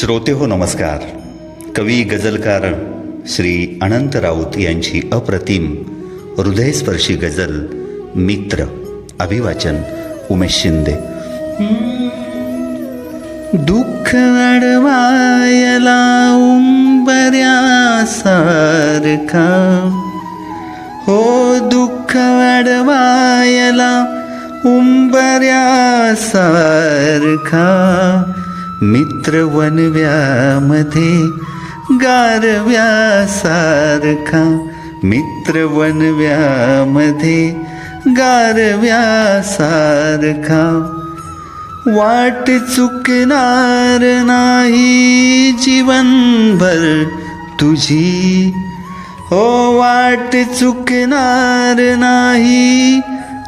श्रोते हो नमस्कार. कवी गझलकार श्री अनंत राऊत यांची अप्रतिम हृदयस्पर्शी गझल मित्र अभिवाचन उमेश शिंदे. दुःख अडवायला उंबऱ्यासारखा. हो दुःख अडवायला उंबऱ्यासारखा. मित्र वनव्यामध्ये गारव्यासारखा मित्र वनव्यामध्ये गारव्यासारखा वाट चुकणार नाही जीवनभर तुझी. हो वाट चुकणार नाही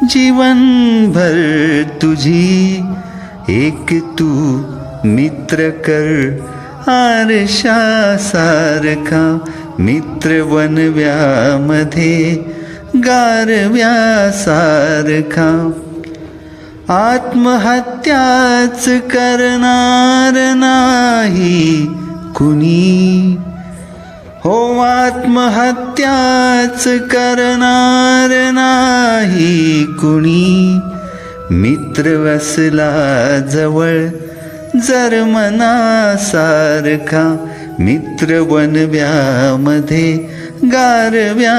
जीवनभर तुझी. एक तू मित्र कर आरशासारखा मित्र वनव्यामध्ये गारव्यासारखा. आत्महत्याच करणार नाही कुणी. हो आत्महत्याच करणार नाही कुणी. मित्र वसला जवळ जर मनासारखा मित्र गारव्या गारव्यासारखा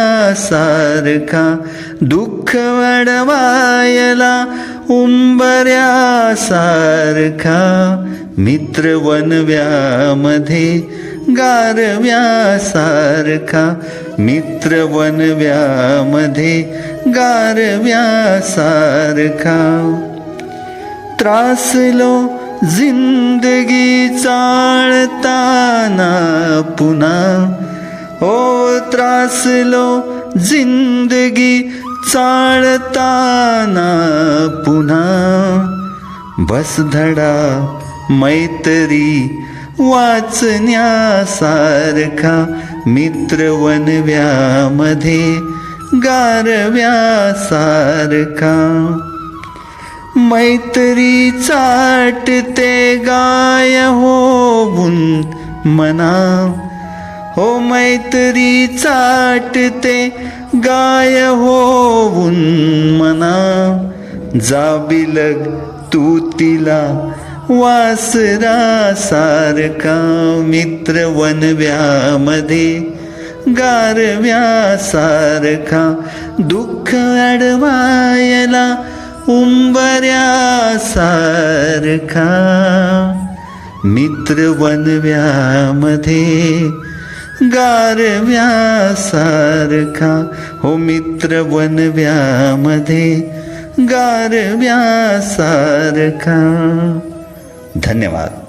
दुःख वडवायला उंबऱ्यासारखा मित्र वनव्यामध्ये गारव्यासारखा मित्र वनव्यामध्ये गारव्यासारखा त्रासलो जिंदगी चाळताना पुन्हा ओ त्रासलो जिंदगी चाळताना पुन्हा. बस धडा मैत्री वाचण्यासारखा मित्र वनव्यामध्ये गारव्यासारखा. मैत्री चाटते गाय होऊन मना। हो मैत्री चाटते गाय होऊन मना। जाबिलग तू तिला वासरासारखा मित्र वनव्यामध्ये गारव्यासारखा दुःख अडवायला उंबऱ्यासारखा मित्र वनव्यामध्ये गारव्यासारखा हो मित्र वनव्यामध्ये गारव्यासारखा धन्यवाद.